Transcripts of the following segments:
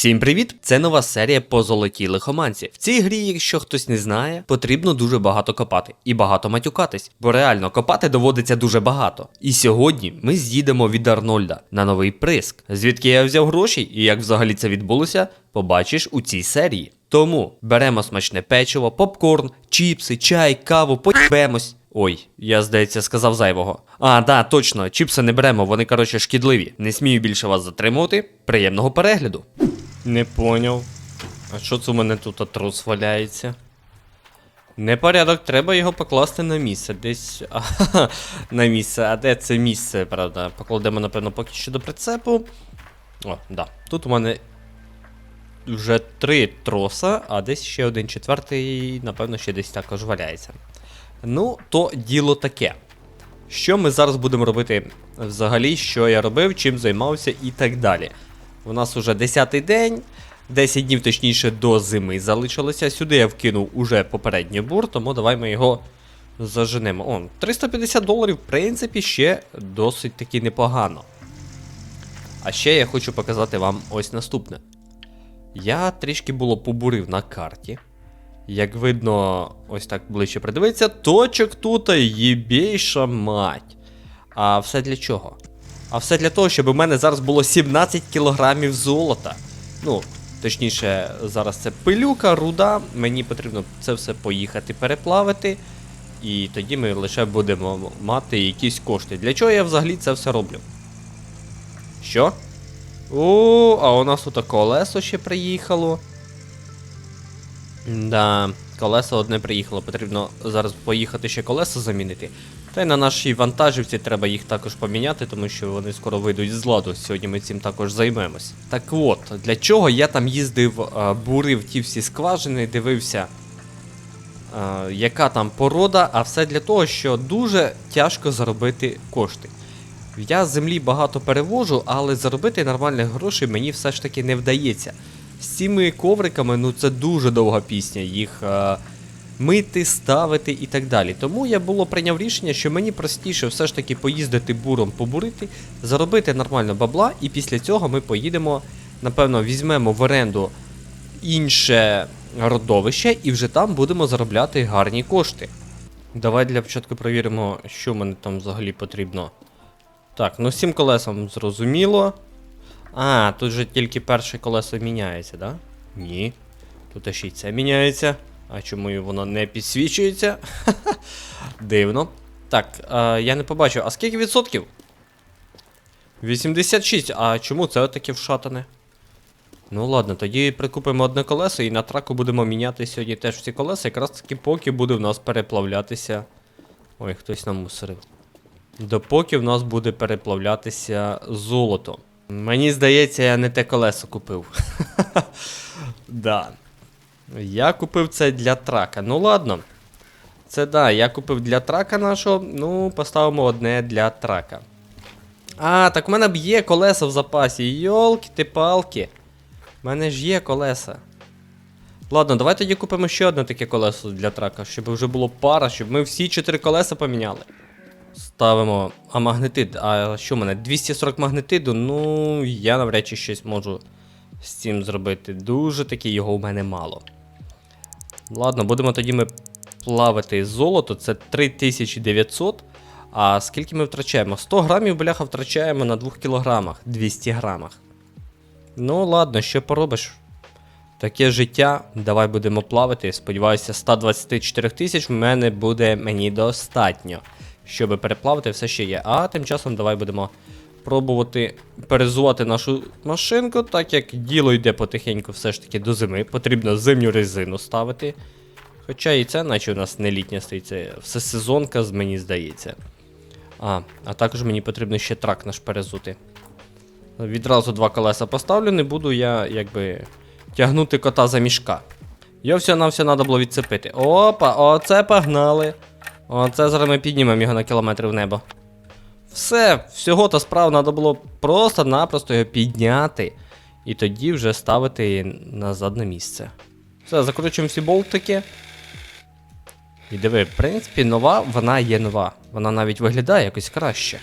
Всім привіт! Це нова серія по золотій лихоманці. В цій грі, якщо хтось не знає, потрібно дуже багато копати і багато матюкатись, бо реально копати доводиться дуже багато. І сьогодні ми з'їдемо від Арнольда на новий приск. Звідки я взяв гроші і як взагалі це відбулося, побачиш у цій серії. Тому беремо смачне печиво, попкорн, чіпси, чай, каву, поїбемось. Ой, я здається сказав зайвого. А, да, точно, чіпси не беремо, вони коротше шкідливі. Не смію більше вас затримувати. Приємного перегляду. Не поняв. А що це у мене тут трус валяється? Непорядок, треба його покласти на місце. Десь. Ага, на місце. А де це місце, правда? Покладемо, напевно, поки що до прицепу. О, да. Тут у мене вже три троса, а десь ще один четвертий, напевно, ще десь також валяється. Ну, то діло таке. Що ми зараз будемо робити взагалі, що я робив, чим займався і так далі. У нас уже 10-й день, 10 днів точніше до зими залишилося. Сюди я вкинув уже попередній бур, тому давай ми його заженемо. О, 350 доларів, в принципі, ще досить таки непогано. А ще я хочу показати вам ось наступне. Я трішки було побурив на карті. Як видно, ось так ближче придивитися, точок тут єбейша мать. А все для чого? А все для того, щоб у мене зараз було 17 кілограмів золота. Ну, точніше, зараз це пилюка, руда. Мені потрібно це все поїхати переплавити. І тоді ми лише будемо мати якісь кошти. Для чого я взагалі це все роблю? Що? О, а у нас тут колесо ще приїхало. Да, колесо одне приїхало, потрібно зараз поїхати ще колесо замінити. Та й на нашій вантажівці треба їх також поміняти, тому що вони скоро вийдуть з ладу. Сьогодні ми цим також займемось. Так от, для чого я там їздив, бурив ті всі скважини, дивився, яка там порода, а все для того, що дуже тяжко заробити кошти. Я землі багато перевожу, але заробити нормальних грошей мені все ж таки не вдається. З цими ковриками, ну це дуже довга пісня, їх е, мити, ставити і так далі. Тому я було прийняв рішення, що мені простіше все ж таки поїздити буром побурити, заробити нормально бабла, і після цього ми поїдемо, напевно, візьмемо в оренду інше родовище і вже там будемо заробляти гарні кошти. Давай для початку перевіримо, що мені там взагалі потрібно. Так, ну з цим колесом зрозуміло. А, тут же тільки перше колесо міняється, да? Ні. Тут ще й це міняється. А чому воно не підсвічується? Дивно. Так, е, я не побачив. А скільки відсотків? 86. А чому це таке вшатане? Ну ладно, тоді прикупимо одне колесо і на траку будемо міняти сьогодні теж всі колеса, якраз таки поки буде в нас переплавлятися. Ой, хтось намусорив. Допоки в нас буде переплавлятися золото. Мені здається, я не те колесо купив. да. Я купив це для трака. Ну ладно. Це да, я купив для трака нашого. Ну, поставимо одне для трака. А, так в мене б є колеса в запасі. Йолки ти палки. У мене ж є колеса. Ладно, давай тоді купимо ще одне таке колесо для трака, щоб вже було пара, щоб ми всі чотири колеса поміняли. Ставимо. А магнетид. А що в мене? 240 магнетиду. Ну, я навряд чи щось можу з цим зробити. Дуже таки його у мене мало. Ладно, будемо тоді ми плавити золото. Це 3900. А скільки ми втрачаємо? 100 грамів, бляха, втрачаємо на 2 кілограмах, 200 грамах. Ну, ладно, що поробиш? Таке життя. Давай будемо плавати. Сподіваюся, 124 тисяч в мене буде мені достатньо щоб переплавити все ще є. А тим часом давай будемо пробувати перезувати нашу машинку, так як діло йде потихеньку все ж таки до зими. Потрібно зимню резину ставити. Хоча і це, наче у нас не літня стоїть, це все сезонка, мені здається. А, а також мені потрібно ще трак наш перезути. Відразу два колеса поставлю, не буду я якби тягнути кота за мішка. Його все на все треба було відцепити. Опа, оце погнали. Оце зараз ми піднімемо його на кілометри в небо. Все, всього то справ треба було просто-напросто його підняти. І тоді вже ставити назад на місце. Все, закручуємо всі болтики. І диви, в принципі, нова, вона є нова. Вона навіть виглядає якось краще.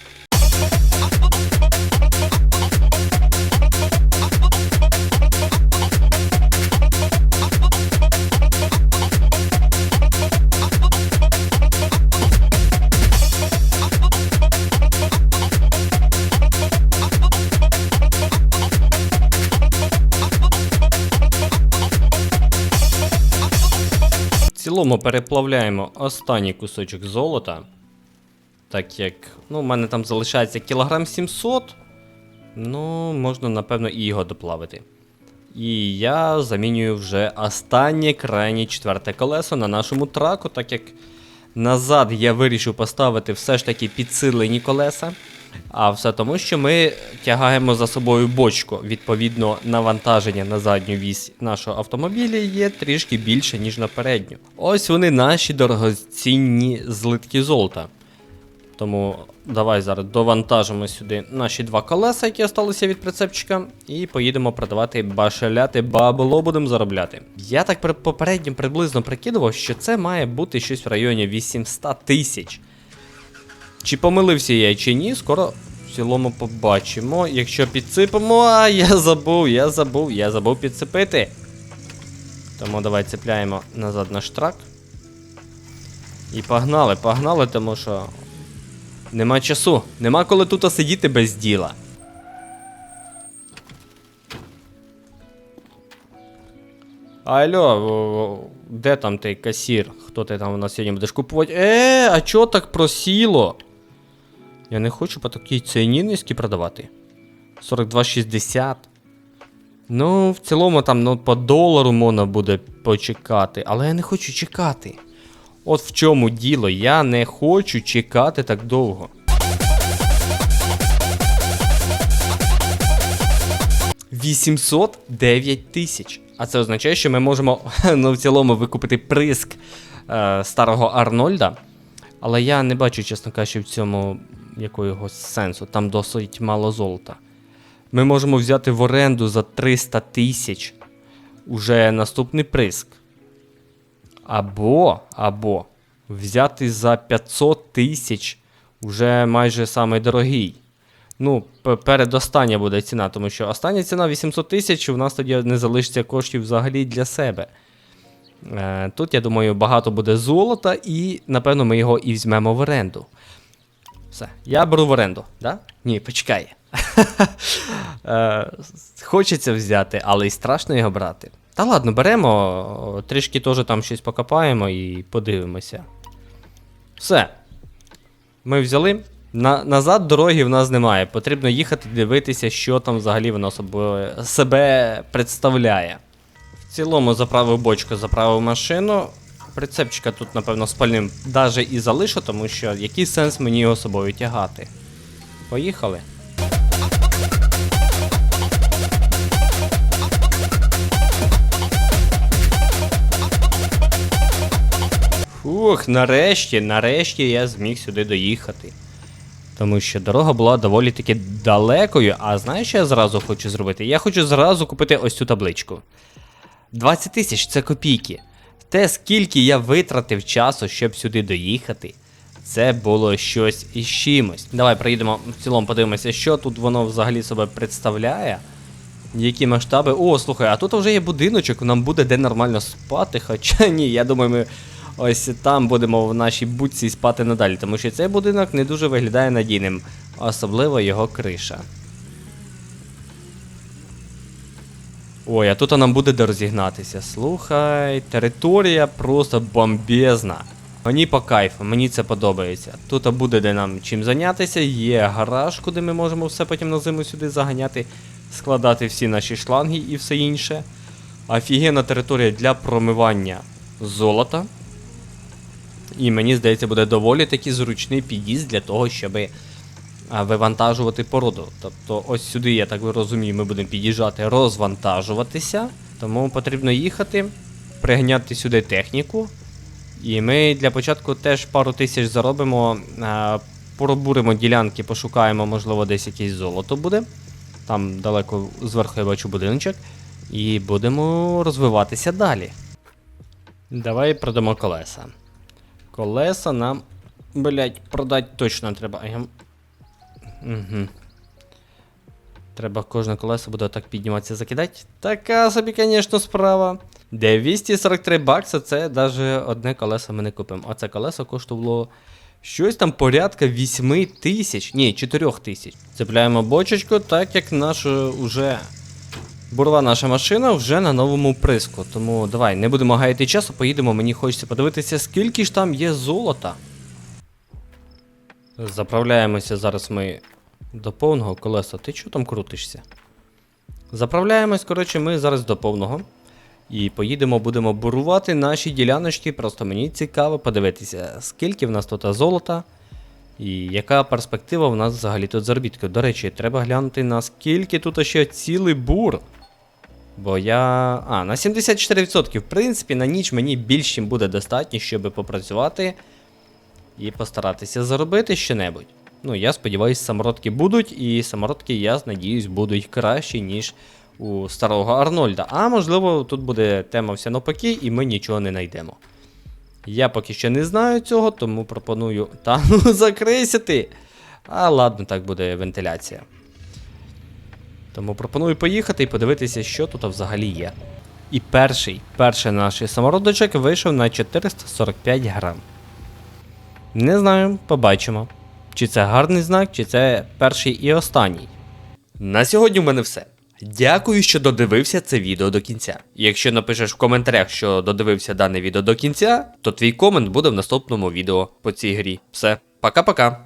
Цілому переплавляємо останній кусочок золота. Так як, ну, у мене там залишається кілограм 700. Ну, можна, напевно, і його доплавити. І я замінюю вже останнє крайнє четверте колесо на нашому траку, так як назад я вирішив поставити все ж таки підсилені колеса. А все тому, що ми тягаємо за собою бочку. Відповідно, навантаження на задню вісь нашого автомобіля є трішки більше, ніж на передню. Ось вони наші дорогоцінні злитки золота. Тому давай зараз довантажимо сюди наші два колеса, які залишилися від прицепчика, і поїдемо продавати башеляти, бабло будемо заробляти. Я так попередньо приблизно прикидував, що це має бути щось в районі 800 тисяч. Чи помилився я чи ні, скоро в цілому побачимо. Якщо підсипемо, а я забув, я забув, я забув підсипити. Тому давай цепляємо назад наш трак. І погнали, погнали, тому що Нема часу, нема коли тут сидіти без діла. Алло, де там той касір? Хто ти там у нас сьогодні будеш купувати? Е, а чого так просіло? Я не хочу по такій ціні низькі продавати. 42,60. Ну, в цілому там ну, по долару можна буде почекати, але я не хочу чекати. От в чому діло, я не хочу чекати так довго. Вісімсот тисяч. А це означає, що ми можемо ну, в цілому викупити приск е, старого Арнольда. Але я не бачу, чесно кажучи, в цьому якогось сенсу. Там досить мало золота. Ми можемо взяти в оренду за 300 тисяч уже наступний приск. Або, або взяти за 500 тисяч вже майже самий дорогий. Ну, передостання буде ціна, тому що остання ціна 800 тисяч, у нас тоді не залишиться коштів взагалі для себе. Е, тут, я думаю, багато буде золота, і, напевно, ми його і візьмемо в оренду. Все, я беру в оренду, да? Ні, почекай. Е, Хочеться взяти, але й страшно його брати. Та ладно, беремо, трішки теж там щось покопаємо і подивимося. Все. Ми взяли. На, назад дороги в нас немає. Потрібно їхати дивитися, що там взагалі воно собою, себе представляє. В цілому заправив бочку, заправив машину. Прицепчика тут, напевно, спальним даже і залишу, тому що який сенс мені його собою тягати. Поїхали. Фух, нарешті, нарешті я зміг сюди доїхати. Тому що дорога була доволі таки далекою, а знаєш, що я зразу хочу зробити? Я хочу зразу купити ось цю табличку. 20 тисяч це копійки. Те, скільки я витратив часу, щоб сюди доїхати, це було щось із чимось. Давай проїдемо в цілому, подивимося, що тут воно взагалі себе представляє. Які масштаби. О, слухай, а тут вже є будиночок, нам буде де нормально спати. Хоча ні, я думаю, ми ось там будемо в нашій будці спати надалі, тому що цей будинок не дуже виглядає надійним, особливо його криша. Ой, а тут нам буде де розігнатися. Слухай, територія просто бомбезна. Мені по кайфу, мені це подобається. Тут буде де нам чим зайнятися, є гараж, куди ми можемо все потім на зиму сюди заганяти, складати всі наші шланги і все інше. Офігенна територія для промивання золота. І мені здається, буде доволі таки зручний під'їзд для того, щоб а, вивантажувати породу. Тобто, ось сюди, я так розумію, ми будемо під'їжджати, розвантажуватися. Тому потрібно їхати, пригняти сюди техніку. І ми для початку теж пару тисяч заробимо, пробуримо ділянки, пошукаємо, можливо, десь якесь золото буде. Там далеко зверху я бачу будиночок. І будемо розвиватися далі. Давай продамо колеса. Колеса нам, блять, продати точно треба. Угу. Треба кожне колесо буде так підніматися закидати. Така собі, звісно, справа. 243 бакса це навіть одне колесо ми не купимо. А це колесо коштувало щось там порядка 8 тисяч. Ні, 4 тисяч. Цепляємо бочечку, так як наш е, уже Бурова наша машина вже на новому приску. Тому давай, не будемо гаяти часу, поїдемо. Мені хочеться подивитися, скільки ж там є золота. Заправляємося зараз ми до повного колеса. Ти чого там крутишся? Заправляємось, коротше, ми зараз до повного. І поїдемо, будемо бурувати наші діляночки. Просто мені цікаво подивитися, скільки в нас тут золота. І яка перспектива в нас взагалі тут заробітку. До речі, треба глянути наскільки тут ще цілий бур. Бо я. А, на 74%. В принципі, на ніч мені більш чим буде достатньо, щоб попрацювати і постаратися заробити щонебудь. Ну, я сподіваюся, самородки будуть, і самородки, я надіюсь, будуть кращі, ніж у старого Арнольда. А можливо, тут буде тема вся навпаки, і ми нічого не знайдемо. Я поки що не знаю цього, тому пропоную. Та ну ти! А ладно, так буде вентиляція. Тому пропоную поїхати і подивитися, що тут взагалі є. І перший, перший наш самородочок вийшов на 445 грам. Не знаю, побачимо. Чи це гарний знак, чи це перший і останній. На сьогодні в мене все. Дякую, що додивився це відео до кінця. Якщо напишеш в коментарях, що додивився дане відео до кінця, то твій комент буде в наступному відео по цій грі. Все, пока-пока.